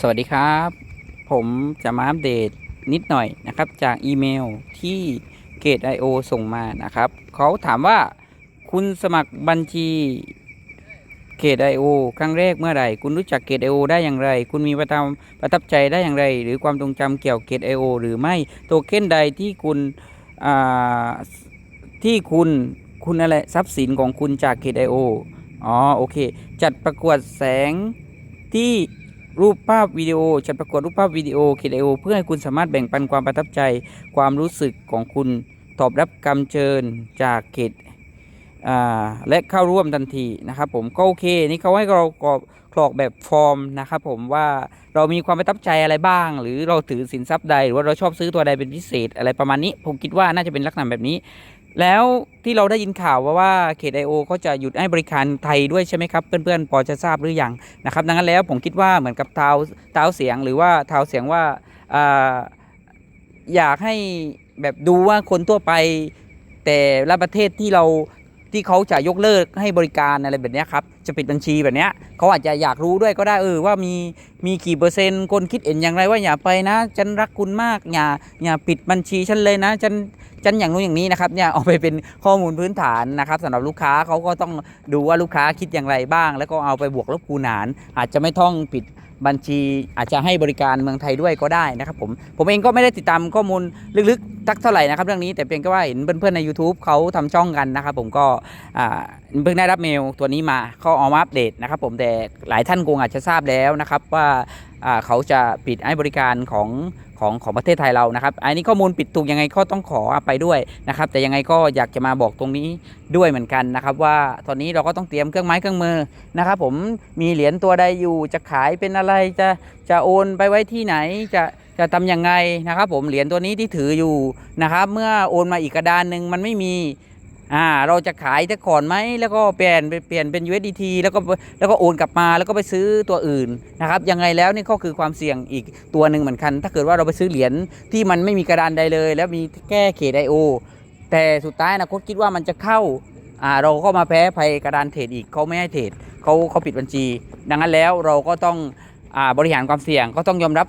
สวัสดีครับ ผมจะมาอัปเดตนิดหน่อยนะครับ จากอีเมลที่เกต IO ส่งมานะครับ เขาถามว่าคุณสมัครบัญชีเกต IO ครั้งแรกเมื่อไหร่ คุณรู้จักเกต IO ได้อย่างไร คุณมีประทับประทับใจได้อย่างไร หรือความทรงจำเกี่ยวกับเกต IO หรือไม่โทเค็นใดที่คุณที่คุณคุณอะไรทรัพย์สินของคุณจากเกต IO อ๋อโอเค จัดประกวดแสงที่ รูปภาพวิดีโอจัดประกวดรูปภาพวิดีโอเคดโอ เพื่อให้คุณสามารถแบ่งปันความประทับใจความรู้สึกของคุณตอบรับคำเชิญจากเขตและเข้าร่วมทันทีนะครับผมก็โอเคนี่เขาให้เรากรอกกรอกแบบฟอร์มนะครับผมว่าเรามีความประทับใจอะไรบ้าง หรือเราถือสินทรัพย์ใดหรือว่าเราชอบซื้อตัวใดเป็นพิเศษอะไรประมาณนี้ ผมคิดว่าน่าจะเป็นลักษณะแบบนี้ แล้วที่เราได้ยินข่าวว่าว่าเขตไอโอเขาจะหยุดให้บริการไทยด้วยใช่ไหมครับ เพื่อนๆ พอจะทราบหรือยังนะครับ ดังนั้นแล้วผมคิดว่าเหมือนกับเท้าเท้าเสียงหรือว่าเท้าเสียงว่าอ่าอยากให้แบบดูว่าคนทั่วไปแต่ละประเทศที่เรา ที่เขาจะยกเลิกให้บริการอะไรแบบนี้ครับจะปิดบัญชีแบบนี้เขาอาจจะอยากรู้ด้วยก็ได้เออว่ามีมีกี่เปอร์เซ็นต์คนคิดเห็นอย่างไรว่าอย่าไปนะฉันรักคุณมากอย่าอย่าปิดบัญชีฉันเลยนะฉันจันอย่างนู้นอย่างนี้นะครับเนี่ยเอาไปเป็นข้อมูลพื้นฐานนะครับสำหรับลูกค้าเขาก็ต้องดูว่าลูกค้าคิดอย่างไรบ้าง แล้วก็เอาไปบวกลบคูณหารอาจจะไม่ต้องปิด บัญชีอาจจะให้บริการเมืองไทยด้วยก็ได้นะครับผมผมเองก็ไม่ได้ติดตามข้อมูลลึกๆสักเท่าไหร่นะครับเรื่องนี้แต่เพียงแค่ว่าเห็นเพื่อนๆใน YouTube เขาทำช่องกันนะครับผมก็เพิ่งได้รับเมลตัวนี้มาเขาเอามาอัปเดตนะครับผมแต่หลายท่านคงอาจจะทราบแล้วนะครับว่า เขาจะปิดให้บริการของของของประเทศไทยเรานะครับ อันนี้ข้อมูลปิดถูกยังไงก็ต้องขอไปด้วยนะครับ แต่ยังไงก็อยากจะมาบอกตรงนี้ด้วยเหมือนกันนะครับว่าตอนนี้เราก็ต้องเตรียมเครื่องไม้เครื่องมือนะครับ ผมมีเหรียญตัวใดอยู่จะขายเป็นอะไรจะจะโอนไปไว้ที่ไหนจะจะทำยังไงนะครับ ผมเหรียญตัวนี้ที่ถืออยู่นะครับ เมื่อโอนมาอีกกระดานหนึ่งมันไม่มี อ่าเราจะขายแต่ก่อนไหมแล้วก็เปลี่ยนเปลี่ยนเป็น USDT แล้วก็แล้วก็โอนกลับมาแล้วก็ไปซื้อตัวอื่นนะครับยังไงแล้วนี่ก็คือความเสี่ยงอีกตัวหนึ่งเหมือนกัน ถ้าเกิดว่าเราไปซื้อเหรียญที่มันไม่มีกระดานใดเลย แล้วมีแก้เขตไอโอแต่สุดท้ายนะคตคิดว่ามันจะเข้าอ่าเราก็มาแพ้ภัยกระดานเทรดอีกเขาไม่ให้เทรดเขาเขาปิดบัญชี ดังนั้นแล้วเราก็ต้องอ่าบริหารความเสี่ยงก็ต้องยอมรับ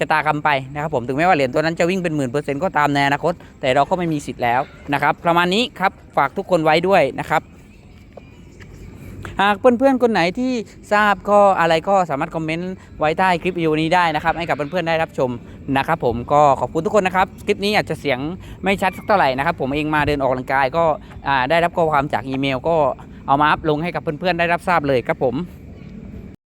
ชะตากรรมไปนะครับผมถึงแม้ว่าเหรียญตัวนั้นจะวิ่งเป็นหมื่นเปอร์เซ็นต์ก็ตามในอนาคต แต่เราก็ไม่มีสิทธิ์แล้วนะครับ ประมาณนี้ครับฝากทุกคนไว้ด้วยนะครับหากเพื่อนๆคนไหนที่ทราบก็อะไรก็สามารถคอมเมนต์ไว้ใต้คลิปวิดีโอนี้ได้นะครับ ให้กับเพื่อนๆได้รับชมนะครับผมก็ขอบคุณทุกคนนะครับคลิปนี้อาจจะเสียงไม่ชัดสักเท่าไหร่นะครับ ผมเองมาเดินออกกำลังกายก็ได้รับข้อความจากอีเมล ก็เอามาอัพลงให้กับเพื่อนๆได้รับทราบเลยครับผม